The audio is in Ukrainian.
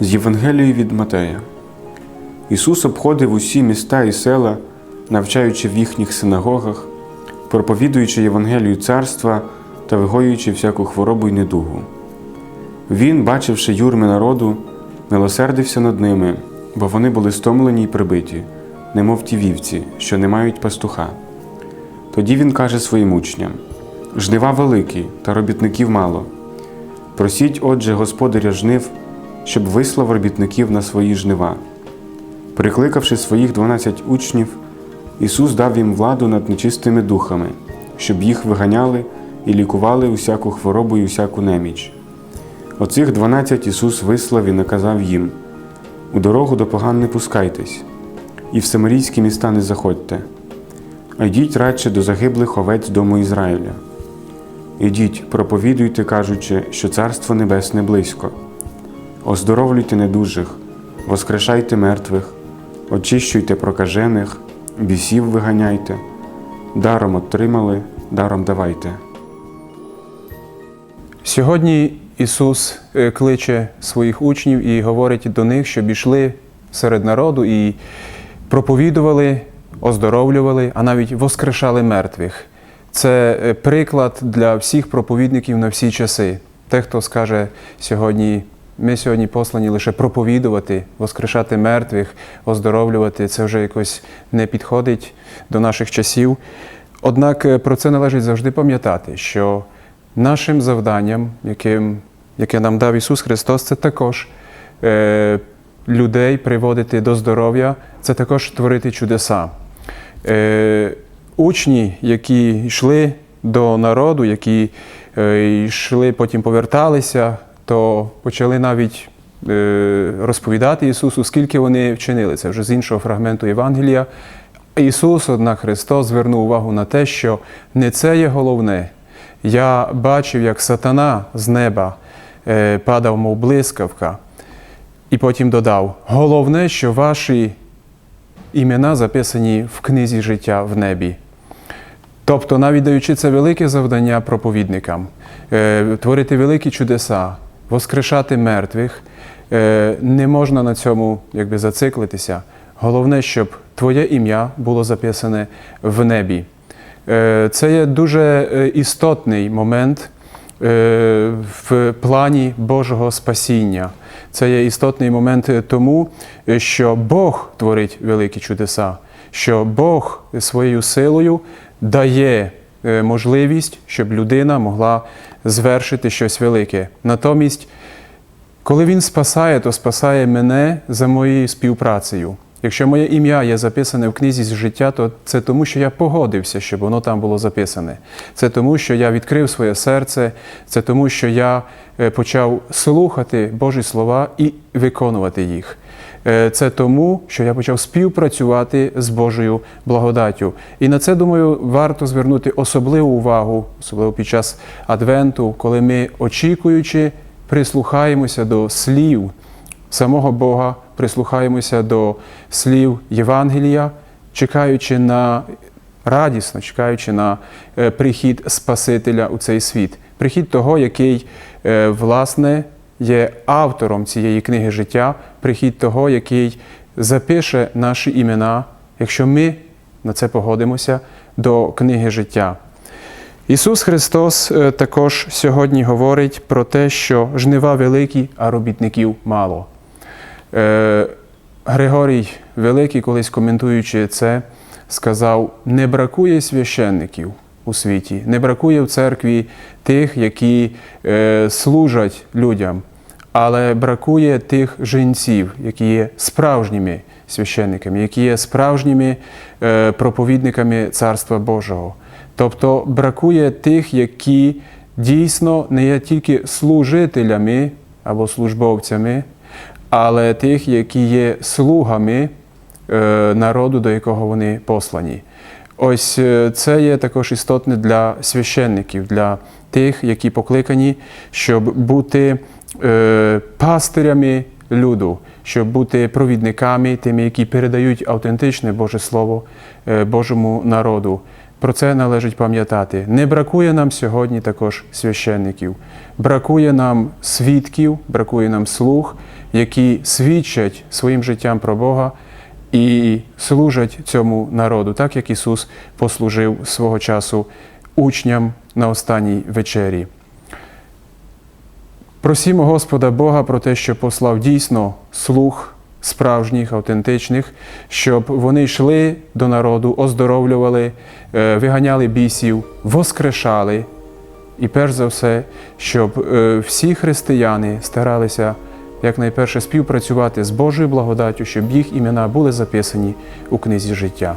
З Євангелії від Матея. Ісус обходив усі міста і села, навчаючи в їхніх синагогах, проповідуючи Євангелію царства та вигоюючи всяку хворобу й недугу. Він, бачивши юрми народу, милосердився над ними, бо вони були стомлені й прибиті, немов ті вівці, що не мають пастуха. Тоді він каже своїм учням: Жнива великі, та робітників мало. Просіть, отже, господаря жнив, щоб вислав робітників на свої жнива. Прикликавши своїх дванадцять учнів, Ісус дав їм владу над нечистими духами, щоб їх виганяли і лікували усяку хворобу і усяку неміч. Оцих дванадцять Ісус вислав і наказав їм: У дорогу до поган не пускайтесь, і в самарійські міста не заходьте, а йдіть радше до загиблих овець дому Ізраїля. Ідіть, проповідуйте, кажучи, що Царство Небесне близько. Оздоровлюйте недужих, воскрешайте мертвих, очищуйте прокажених, бісів виганяйте, даром отримали, даром давайте. Сьогодні Ісус е, кличе своїх учнів і говорить до них, щоб ішли серед народу і проповідували, оздоровлювали, а навіть воскрешали мертвих. Це е, приклад для всіх проповідників на всі часи. Те, хто скаже сьогодні, ми сьогодні послані лише проповідувати, воскрешати мертвих, оздоровлювати, це вже якось не підходить до наших часів. Однак е, про це належить завжди пам'ятати, що нашим завданням, яким, яке нам дав Ісус Христос, це також е, людей приводити до здоров'я, це також творити чудеса. Е, учні, які йшли до народу, які е, йшли, потім поверталися, то почали навіть е, розповідати Ісусу, скільки вони вчинили. Це вже з іншого фрагменту Євангелія. Ісус, однак Христос, звернув увагу на те, що не це є головне. Я бачив, як сатана з неба е, падав, мов блискавка, і потім додав: головне, що ваші імена записані в книзі життя в небі. Тобто, навіть даючи це велике завдання проповідникам, е, творити великі чудеса, воскрешати мертвих, е, не можна на цьому якби, зациклитися. Головне, щоб Твоє ім'я було записане в небі. Е, Це є дуже е, істотний момент в плані Божого спасіння. Це є істотний момент тому, що Бог творить великі чудеса, що Бог своєю силою дає можливість, щоб людина могла звершити щось велике. Натомість, коли Він спасає, то спасає мене за моєю співпрацею. Якщо моє ім'я є записане в книзі з життя, то це тому, що я погодився, щоб воно там було записане. Це тому, що я відкрив своє серце, це тому, що я е, почав слухати Божі слова і виконувати їх. Е, Це тому, що я почав співпрацювати з Божою благодаттю. І на це, думаю, варто звернути особливу увагу, особливо під час Адвенту, коли ми, очікуючи, прислухаємося до слів самого Бога, прислухаємося до слів Євангелія, чекаючи на радісно, чекаючи на е, прихід Спасителя у цей світ, прихід того, який, е, власне, є автором цієї книги життя, прихід того, який запише наші імена, якщо ми на це погодимося, до книги життя. Ісус Христос е, також сьогодні говорить про те, що жнива великі, а робітників мало. Е, Григорій Великий, колись коментуючи це, сказав: не бракує священників у світі, не бракує в церкві тих, які е, служать людям, але бракує тих жінців, які є справжніми священниками, які є справжніми е, проповідниками Царства Божого. Тобто бракує тих, які дійсно не є тільки служителями або службовцями, але тих, які є слугами е, народу, до якого вони послані. Ось е, це є також істотне для священників, для тих, які покликані, щоб бути пастирями люду, щоб бути провідниками, тими, які передають автентичне Боже Слово е, Божому народу. Про це належить пам'ятати. Не бракує нам сьогодні також священників. Бракує нам свідків, бракує нам слуг, які свідчать своїм життям про Бога і служать цьому народу, так як Ісус послужив свого часу учням на останній вечері. Просімо Господа Бога про те, що послав дійсно слуг справжніх, автентичних, щоб вони йшли до народу, оздоровлювали, е, виганяли бісів, воскрешали. І перш за все, щоб е, всі християни старалися якнайперше співпрацювати з Божою благодаттю, щоб їх імена були записані у книзі життя.